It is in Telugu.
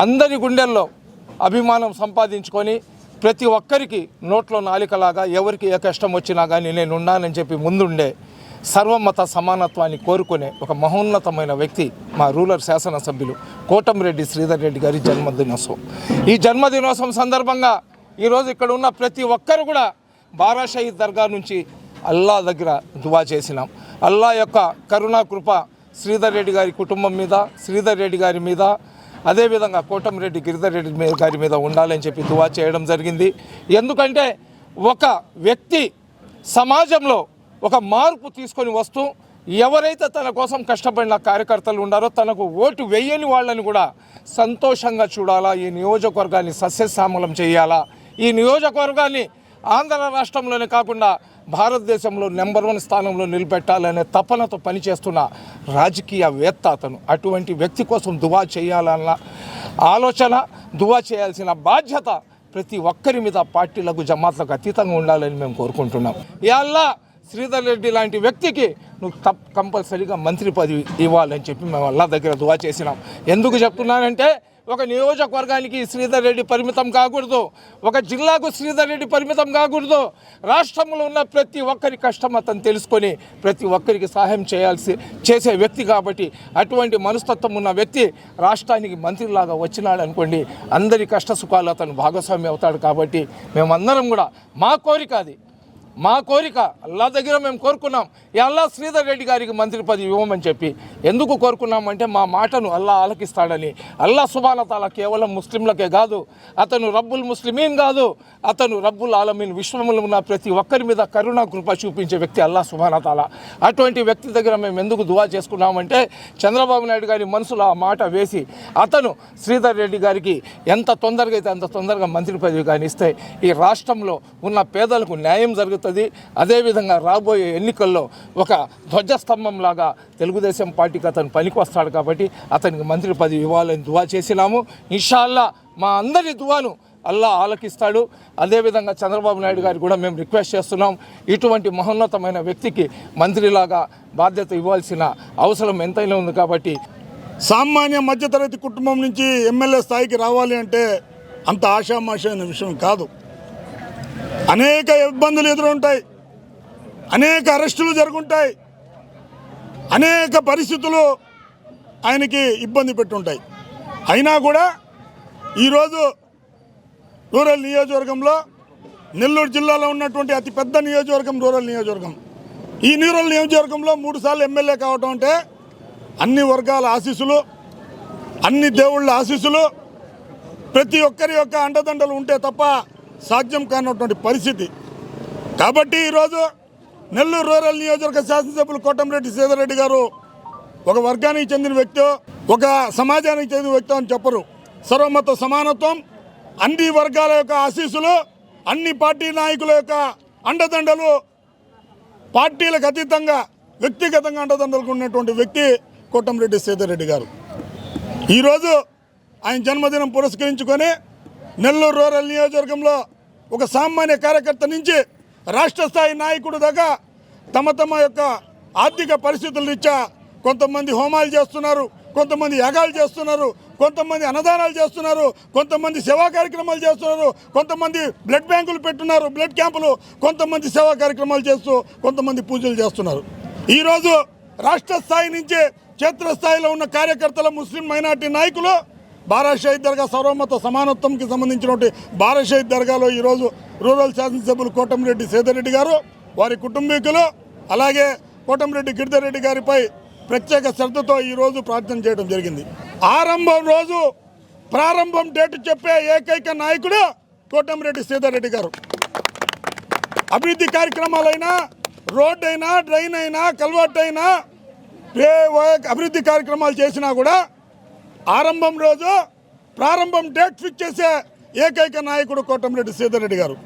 అందరి గుండెల్లో అభిమానం సంపాదించుకొని ప్రతి ఒక్కరికి నోట్లో నాలికలాగా ఎవరికి ఏ కష్టం వచ్చినా కానీ నేను ఉన్నానని చెప్పి ముందుండే సర్వమత సమానత్వాన్ని కోరుకునే ఒక మహోన్నతమైన వ్యక్తి మా రూరల్ శాసనసభ్యులు కోటంరెడ్డి శ్రీధర్ రెడ్డి గారి జన్మదినోత్సవం. ఈ జన్మదినోత్సవం సందర్భంగా ఈరోజు ఇక్కడ ఉన్న ప్రతి ఒక్కరు కూడా బారా షహీద్ దర్గా నుంచి అల్లా దగ్గర దువా చేసినాం. అల్లా యొక్క కరుణా కృప శ్రీధర్ రెడ్డి గారి కుటుంబం మీద శ్రీధర్ రెడ్డి గారి మీద అదేవిధంగా కోటంరెడ్డి గిరిధర్ రెడ్డి మీద గారి మీద ఉండాలని చెప్పి దువా చేయడం జరిగింది. ఎందుకంటే ఒక వ్యక్తి సమాజంలో ఒక మార్పు తీసుకొని వస్తూ ఎవరైతే తన కోసం కష్టపడిన కార్యకర్తలు ఉన్నారో తనకు ఓటు వేయని వాళ్ళని కూడా సంతోషంగా చూడాలా ఈ నియోజకవర్గాన్ని సస్యశ్యామలం చేయాలా ఈ నియోజకవర్గాన్ని ఆంధ్ర రాష్ట్రంలోనే కాకుండా భారతదేశంలో నెంబర్ వన్ స్థానంలో నిలబెట్టాలనే తపనతో పనిచేస్తున్న రాజకీయవేత్త అతను. అటువంటి వ్యక్తి కోసం దువా చేయాలన్న ఆలోచన దువా చేయాల్సిన బాధ్యత ప్రతి ఒక్కరి మీద పార్టీలకు జమాత్లకు అతీతంగా ఉండాలని మేము కోరుకుంటున్నాం. ఇవాళ శ్రీధర్ రెడ్డి లాంటి వ్యక్తికి నువ్వు తప్ కంపల్సరీగా మంత్రి పదవి ఇవ్వాలని చెప్పి మేము అల్లా దగ్గర దువా చేసినాం. ఎందుకు చెప్తున్నానంటే ఒక నియోజకవర్గానికి శ్రీధర్ రెడ్డి పరిమితం కాకూడదు ఒక జిల్లాకు శ్రీధర్ రెడ్డి పరిమితం కాకూడదు. రాష్ట్రంలో ఉన్న ప్రతి ఒక్కరి కష్టం అతను తెలుసుకొని ప్రతి ఒక్కరికి సహాయం చేయాల్సి చేసే వ్యక్తి కాబట్టి అటువంటి మనస్తత్వం ఉన్న వ్యక్తి రాష్ట్రానికి మంత్రిలాగా వచ్చినాడు అనుకోండి అందరి కష్ట సుఖాలు అతను భాగస్వామి అవుతాడు కాబట్టి మేమందరం కూడా మా కోరిక అది. మా కోరిక అల్లా దగ్గర మేము కోరుకున్నాం. అల్లా శ్రీధర్ రెడ్డి గారికి మంత్రి పదవి ఇవ్వమని చెప్పి ఎందుకు కోరుకున్నామంటే మా మాటను అల్లా ఆలకిస్తాడని. అల్లా సుబానతాల కేవలం ముస్లింలకే కాదు అతను రబ్బుల్ ముస్లిమీన్ కాదు అతను రబ్బుల్ ఆలమీన్ విశ్వములు ఉన్న ప్రతి ఒక్కరి మీద కరుణ కృప చూపించే వ్యక్తి అల్లా సుబానతాల అటువంటి వ్యక్తి దగ్గర మేము ఎందుకు దువా చేసుకున్నామంటే చంద్రబాబు నాయుడు గారి మనసులో ఆ మాట వేసి అతను శ్రీధర్ రెడ్డి గారికి ఎంత తొందరగా అయితే అంత తొందరగా మంత్రి పదవి కానీ ఇస్తే ఈ రాష్ట్రంలో ఉన్న పేదలకు న్యాయం జరుగుతుంది. అదేవిధంగా రాబోయే ఎన్నికల్లో ఒక ధ్వజస్తంభంలాగా తెలుగుదేశం పార్టీకి అతను పనికి వస్తాడు కాబట్టి అతనికి మంత్రి పదవి ఇవ్వాలని దువా చేసినాము. ఇన్షాల్లా మా అందరి దువాను అల్లా ఆలకిస్తాడు. అదేవిధంగా చంద్రబాబు నాయుడు గారికి కూడా మేము రిక్వెస్ట్ చేస్తున్నాం. ఇటువంటి మహోన్నతమైన వ్యక్తికి మంత్రిలాగా బాధ్యత ఇవ్వాల్సిన అవసరం ఎంతైనా ఉంది కాబట్టి సామాన్య మధ్యతరగతి కుటుంబం నుంచి ఎమ్మెల్యే స్థాయికి రావాలి అంటే అంత ఆషామాషి అయిన విషయం కాదు. అనేక ఇబ్బందులు ఎదురుంటాయి. అనేక అరెస్టులు జరుగుంటాయి. అనేక పరిస్థితులు ఆయనకి ఇబ్బంది పెట్టుంటాయి. అయినా కూడా ఈరోజు రూరల్ నియోజకవర్గంలో నెల్లూరు జిల్లాలో ఉన్నటువంటి అతిపెద్ద నియోజకవర్గం రూరల్ నియోజకవర్గం. ఈ రూరల్ నియోజకవర్గంలో మూడుసార్లు ఎమ్మెల్యే కావటం అంటే అన్ని వర్గాల ఆశీస్సులు అన్ని దేవుళ్ళ ఆశీస్సులు ప్రతి ఒక్కరి యొక్క అండదండలు ఉంటే తప్ప సాధ్యం కానటువంటి పరిస్థితి. కాబట్టి ఈరోజు నెల్లూరు రూరల్ నియోజకవర్గ శాసనసభ్యులు కోటంరెడ్డి శ్రీధర్రెడ్డి గారు ఒక వర్గానికి చెందిన వ్యక్తి ఒక సమాజానికి చెందిన వ్యక్తి అని చెప్పరు. సర్వమత సమానత్వం అన్ని వర్గాల యొక్క ఆశీస్సులు అన్ని పార్టీ నాయకుల యొక్క అండదండలు పార్టీలకు అతీతంగా వ్యక్తిగతంగా అండదండలకు ఉన్నటువంటి వ్యక్తి కోటంరెడ్డి శ్రీధర్రెడ్డి గారు. ఈరోజు ఆయన జన్మదినం పురస్కరించుకొని నెల్లూరు రూరల్ నియోజకవర్గంలో ఒక సామాన్య కార్యకర్త నుంచి రాష్ట్ర స్థాయి నాయకుడు దాకా తమ తమ యొక్క ఆర్థిక పరిస్థితుల రీత్యా కొంతమంది హోమాలు చేస్తున్నారు కొంతమంది యాగాలు చేస్తున్నారు కొంతమంది అన్నదానాలు చేస్తున్నారు కొంతమంది సేవా కార్యక్రమాలు చేస్తున్నారు కొంతమంది బ్లడ్ బ్యాంకులు పెట్టున్నారు బ్లడ్ క్యాంపులు కొంతమంది సేవా కార్యక్రమాలు చేస్తూ కొంతమంది పూజలు చేస్తున్నారు. ఈరోజు రాష్ట్ర స్థాయి నుంచి క్షేత్రస్థాయిలో ఉన్న కార్యకర్తల ముస్లిం మైనార్టీ నాయకులు బారా షహీద్ దర్గా సర్వమత సమానత్వంకి సంబంధించినటువంటి బారా షహీద్ దర్గాలో ఈరోజు రూరల్ శాసనసభ్యులు కోటమిరెడ్డి సేదరెడ్డి గారు వారి కుటుంబీకులు అలాగే కోటమిరెడ్డి గిరిధర్రెడ్డి గారిపై ప్రత్యేక శ్రద్ధతో ఈరోజు ప్రార్థన చేయడం జరిగింది. ఆరంభం రోజు ప్రారంభం డేట్ చెప్పే ఏకైక నాయకుడు కోటమిరెడ్డి సీతారెడ్డి గారు. అభివృద్ధి కార్యక్రమాలైనా రోడ్డు అయినా డ్రైన్ అయినా కల్వర్ట్ అయినా ఓ- అభివృద్ధి కార్యక్రమాలు చేసినా కూడా ఆరంభం రోజు ప్రారంభం డేట్ ఫిక్స్ చేసే ఏకైక నాయకుడు కోటమిరెడ్డి సీతారెడ్డి గారు.